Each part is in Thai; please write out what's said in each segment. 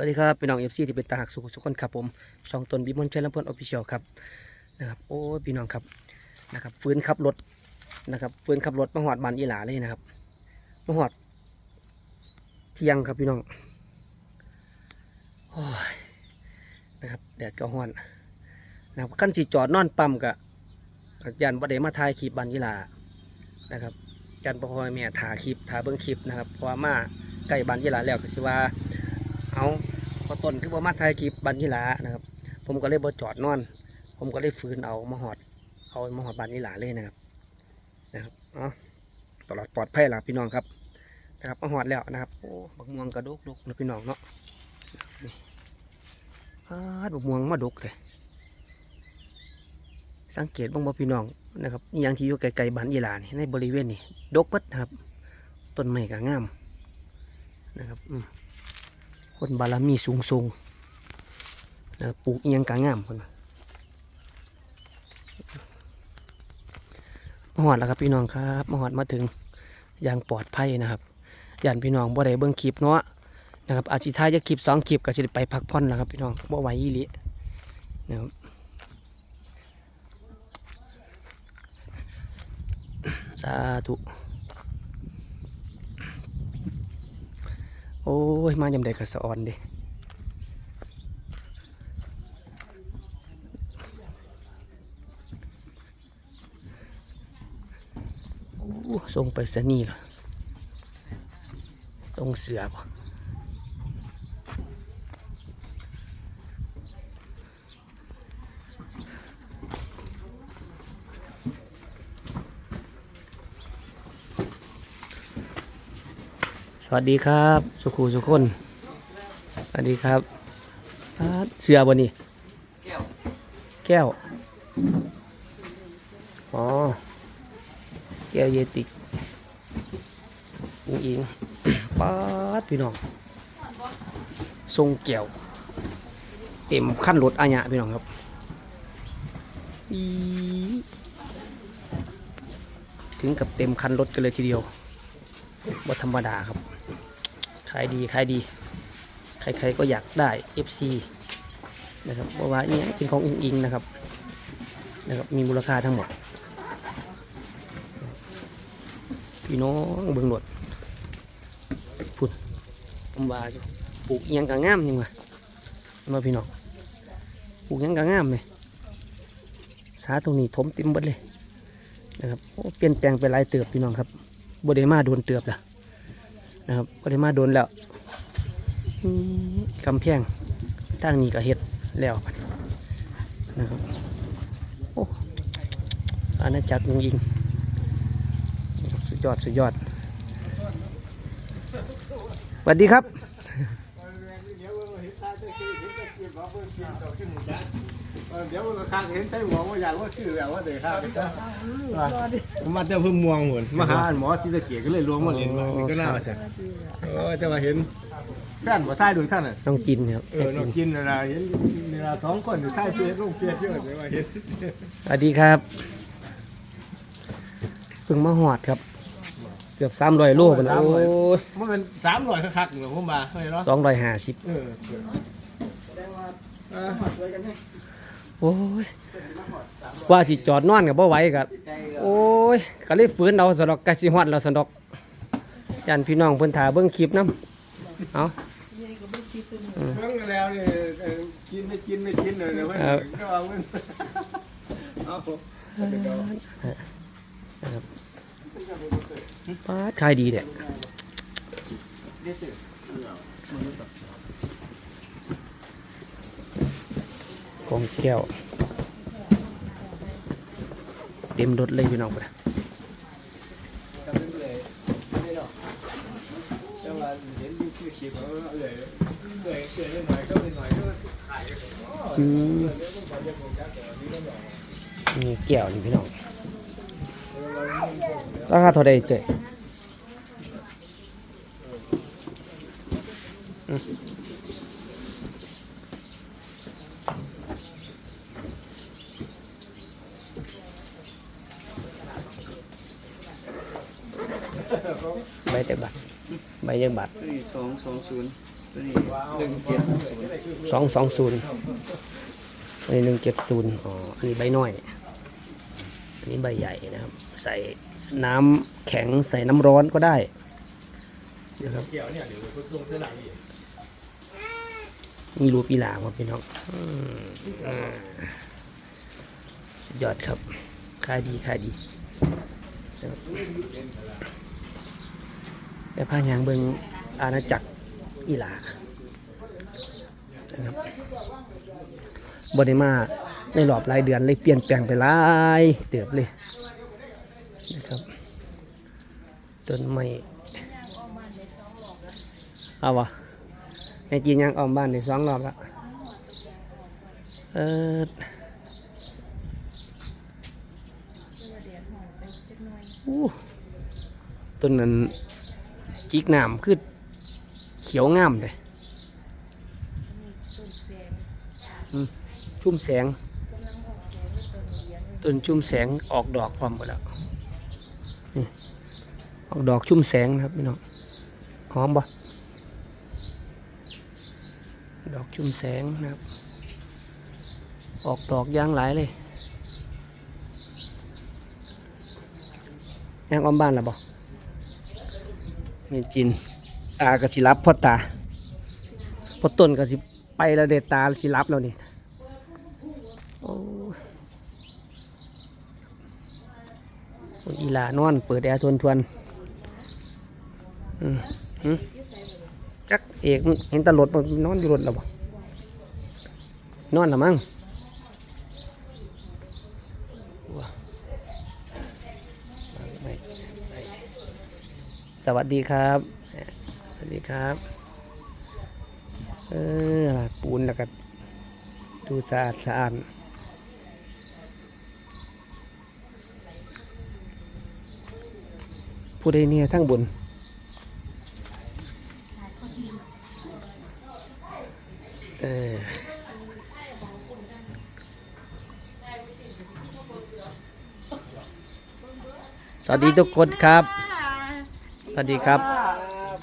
สวัสดีครับพี่น้องเอฟซีที่เป็นตาหักสุขสุขคนครับผมช่องตนบิมอนเชลลำเพื่อนออฟฟิเชียลครับนะครับโอ้พี่น้องครับนะครับฟื้นขับรถนะครับฟื้นขับรถมาหอดบันอีหลาเลยนะครับมาหอดเที่ยงครับพี่น้องโอ้ยนะครับแดดก็ฮ้อนนะครับขั้นสีจอดนอนปั๊มกะกยันบ่ได้มาถ่ายคลิปบันอีหลานะครับยันบ่พอยแม่ถ่าคลิปถ่าเบิ่งคลิปนะครับเพราะว่ามาใกล้บันอีหลาแล้วก็สิว่า เอาพอต้นคือบ่มาถ่ายคลิปบันทีหลานะครับ ผมก็เลยบ่จอดนอน ผมก็เลยฟื้นเอามาหอด เอามาหอดบันทีหลาเลยนะครับ นะครับเอาตลอดปลอดภัยล่ะพี่น้องครับนะครับมาหอดแล้วนะครับโอ้บักม่วงกระดกดกนะพี่น้องเนาะนี่อ้าดบักม่วงมาดกเลยสังเกตบ้างบ่พี่น้องนะครับอย่างที่อยู่ไกลๆบ้านยีหลานี่ในบริเวณนี่ดกเปิดนะครับต้นไม้ก็งามนะครับอืม คนบารมีสูงสูงนะปลูกเอิหยังกางงามคนนะมาหอดแล้วครับพี่น้องครับมาหอดมาถึงอย่างปลอดภัยนะครับย่านพี่น้องบ่ได้เบิ่งคลิปเนาะนะครับอาชิทายจะคลิปสองคลิปก็สิได้ไปพักผ่อนแล้วครับพี่น้องบ่ไหวอีหลีนะครับสาธุ โอ้ย มายำใดกระสะออนเดิโอ้ส่งไปสนีเหรอส่งเสือป่ สวัสดีครับ สุขูสุคนสวัสดีครับเสือบนนี่แก้วแก้ว อ๋อ แก้วเยติกอิงอิงป๊าดพี่น้องทรงแก้ว เต็มขั้นรถอาญะพี่น้องครับถึงกับเต็มคันรถกันเลยทีเดียวบ่ธรรมดาครับ ขายดีขายดี ใครๆก็อยากได้ FC นะครับเพราะว่านี่เป็นของอิงอิงนะครับนะครับ มีมูลค่าทั้งหมด พี่น้องเบิ่งหนวดพุ่นผมว่าปลูกอิหยังกะงามยังวะมาพี่น้องปลูกอิหยังกะงามเลยสาตรงนี้ถมเต็มหมดเลยนะครับเปลี่ยนแปลงไปหลายเติบพี่น้องครับบไดมาโดนเติบแล้ว นะครับบได้มาโดนแล้วกำแพงทางนี้ก็เฮ็ดแล้วนะครับโอ้อาณาจักรยิงยิงสุดยอดสุดยอดสวัสดีครับ เดี๋ยวมันข้างเห็นใช่หมอว่าอยากว่าชื่อแบบว่าเด็กข้างผมาเจอพึ่งมวงหมดมาหาหมอศรีสะเกียก็เลยรวมมาเรียนมาก็น่าเสียเออจะมาเห็นแฟนบ่ใต้ดูท่านอะน้องจินครับเออน้องกินเวลาเห็นเวลาสองคนอยู่ใต้เปียลูกเปียเยอะเลยว่าเห็นสวัสดีครับเพิ่งมาหอดครับ เกือบสามร้อยโลเป็นโอ้ยมันเป็นสามร้อยคักๆเหรอผมมาเฮ้ยเนาะสองร้อยห้าสิบเออเออ โอ้ยว่าสิจอดนอนกับบ่ไหวกับโอ้ยก็เลยฝืนเอาสนดอกกะสิฮอดเราสนดอกยันพี่น้องเพิ่นถ่าเบิ่งคลิปนํเอาเรื่งแล้วเนี่ยกินไม่กินไม่กินเลยเดี๋ยวไม่ก็เอาเงินเอาปาดขายดีเด้ กองแก้ว เต็มรถเลยพี่น้องพุ่นน่ะแต่ว่าเห็นอยู่คือคลิปแล้วเอื่อยเอื่อยเอื่อยหน่อยก็หน่อยก็ขายอืมนี่แก้วนี่พี่น้องราคาเท่าใดเจ๊อืม ใบแต่บัตรใบยังบัตรสองสองศูนย์อหนึ่งเจ็ดสองสองศูนย์อันนี้หนึ่งเจ็ดศูนย์อ๋ออันนี้ใบน้อย อันนี้ใบใหญ่นะครับ ใส่น้ำแข็งใส่น้ำร้อนก็ได้นะครับเกี่ยวเนี่ยเดี๋ยวลงเท่าไหร่มีรูปอีหลาครับพี่น้องอืมอ่าสุดยอดครับขายดีขายดีนะครับ แต่พายางเบิงอาณาจักรอีหลานะครับบริมาในรอบหลายเดือนเลยเปลี่ยนแปลงไปหลายเติบเลยนะครับต้นไม้เอาวะแม่จีนยังออมบ้านได้สองรอบล้วเออต้นนั้น จิกน้ำคือเขียวงามเลยชุ่มแสง ต้นชุ่มแสงออกดอกพร้อมหมดแล้วออกดอกชุ่มแสงนะครับพี่น้องหอมบ่ดอกชุ่มแสงนะครับ ออกดอกย่างหลายเลยย่างอ้อมบ้านแล้วบ่ เมจิน ตากระสิรับพ่อตาพ่อต้นกระสิไปแล้วเด็ดตาสิรับแล้วนี่โอ้อีลานอน เปิดแอร์ทวนทวนๆอืมอืมจักเอกเห็นตลดมันนอนอยู่รถแล้วบ่นอนละมั้งว้าไม่ไม่ สวัสดีครับ สวัสดีครับ เออล่ะปูนแล้วก็ดูสะอาดสะอาดผู้ใดเนี่ยทั้งบนเออสวัสดีทุกคนครับส วัสดีครับ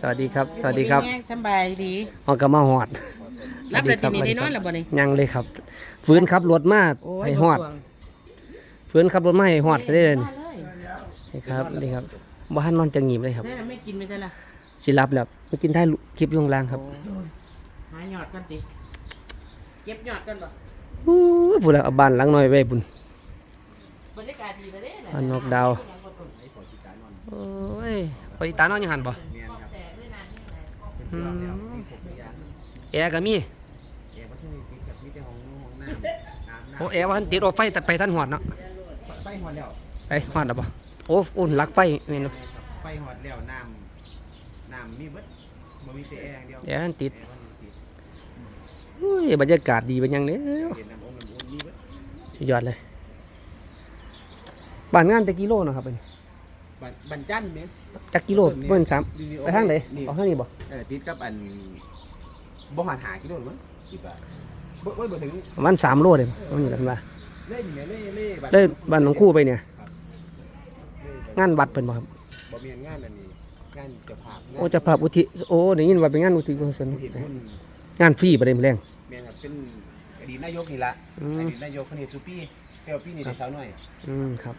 สวัสดีครับ สวัสดีครับสบายดีออกกมาหอดรับเลยทีนี้สวัสได้ดีนคอนบแล้วบ่นี่ยังเลยครับ ฟื้นขับรถมาโอ้ยให้หอดบ่สวงฟื้นขับรถมาให้หอดจะได้เลยมาเลยนี่ครับนี่ครับบ้านนอนจะงีบเลยครับนั่นน่ะไม่กินไม่ใช่ล่ะสิรับแล้วไปกินได้คลิปลงล่างครับหาหยอดกันสิเก็บหยอดกันบ่อู้ยพูดแล้วเอาบ้านหลังน้อยไว้บุญบรรยากาศดีเลยเด้บ้านนอกดาว โอ้ยไปตานอนอยังหันบ่อืมแอร์ก็มีแกก็ที่ติดกับมีแต่ห้องห้องน้ำน้ำโอ้แอร์ว่าทันติดโอไฟแต่ไปท่านหอดเนาะไฟหอดแล้วไปหอดแล้วบ่โอ้อุ่นลักไฟนี่เนาะ ไฟหอดแล้วน้ำน้ำมีเบิดบ่มีแต่แอร์อย่างเดียวแอร์ทันติด แอร์มันติดอุ้ยบรรยากาศดีเป็นยังเนี้ยเห็นน้ำองน้ำอุ่นมีเบิด สุดยอดเลยบ้านงานจะกิโลเนาะครับเป็น บันบันจันเนี่ยจักกิโลเพิ่นสามไปทางไหนนี่ออกทางนี้บ่เออติดกับอันบ่หาหากิโลหรือมั้งคิดว่าบ่บ่บ่ถึงประมาณสามโลเลยมันอยู่กันว่าเล่นี่แม่เล่เล่บัดได้บ้านของคู่ไปเนี่ยเล่บัดงานวัดเป็นบ่ครับบ่มีงานอันนี้งานเจ้าภาพงานโอ้เจะภาพอุทิศโอ้ได้ยินว่าเป็นงานอุทิศกุศลเห็นหุ้นงานฟรีประเด็นแรงแม่นครับเป็นอดีตนายกนี่ละอือมดีตนายกคนนี้สุปี้แต่ว่าปีนี้ได้สาวน้อยอืมครับ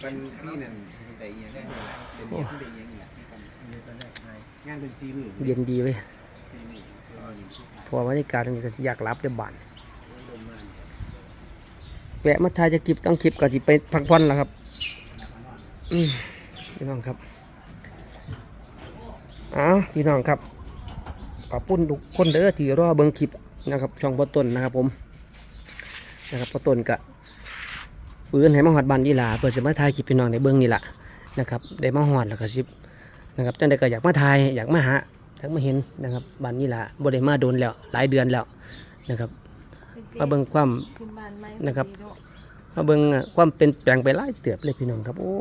เป็นปีนั้นได้อีหยังได้นี่ล่ะเป็นเรียนที่ได้อีหยังนี่ล่ะที่ทำงานเป็นซีมือเย็นดีเว้ยซีมือเออนี่ที่ถ่ายพอบรรยากาศตรงนี้ก็อยากรับเดี๋ยวบ้านแวะมาถ่ายจะคลิปต้องคลิปก็สิไปพักผ่อนแล้วครับอืมพี่น้องครับอ้าวพี่น้องครับขอบคุณทุกคนเด้อที่รอเบิ่งคลิปนะครับ ช่องพ่อต้นนะครับผมนะครับพ่อต้นก็ ฟื้นให้มาหอดบันดีหลาเพื่อจะมาถ่ายคลิปพี่น้องในเบิ่งนี่แหละนะครับได้มาหอดแล้วก็สิบนะครับจังใดก็อยากมาถ่ายอยากมาหาอยากมาเห็นนะครับบันนี่ล่ะบ่ได้มาโดนแล้วหลายเดือนแล้วนะครับมาเบิ่งความนะครับมาเบิ่งอะความเป็นแปลงไปหลายเติบเลยพี่น้องครับโอ้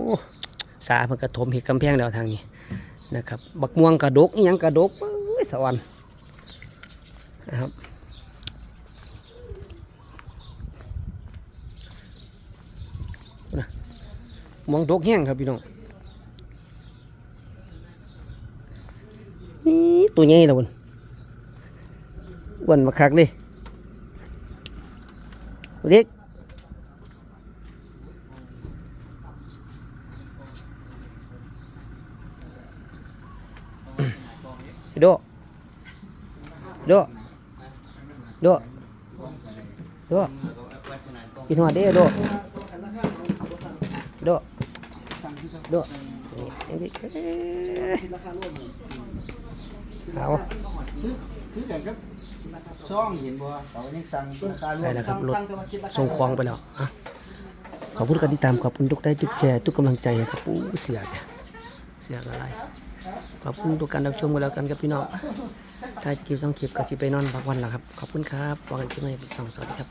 สาเพิ่นกระถมเห็ดกำแพงแล้วทางนี้นะครับบักม่วงกระดกยังกระดกเอ้ยสวรรค์นะครับ ม่วงดกแห้งครับพี่น้องนี่ตัวใหญ่แล้วบุญอ้วนมาคักเลยเด็กโดโดโดโดกินหัวเด้โดโด โดนี่นี่เอ้ยเอาคือกันครับซ่องเห็นบ่เขายังสั่งราคารวมได้แล้วครับรถส่งของไปแล้วอะขอบคุณการติดตามขอบคุณทุกได้ทุกแชร์ทุกกำลังใจนะครับปูเสียเนี่ยเสียอะไรขอบคุณทุกการรับชมกันแล้วกันครับพี่น้องถ้าคลิปสองคลิปก็สิไปนอนพักวันแล้วครับ ขอบคุณครับวางกันคลิปในสองสวัสดีครับ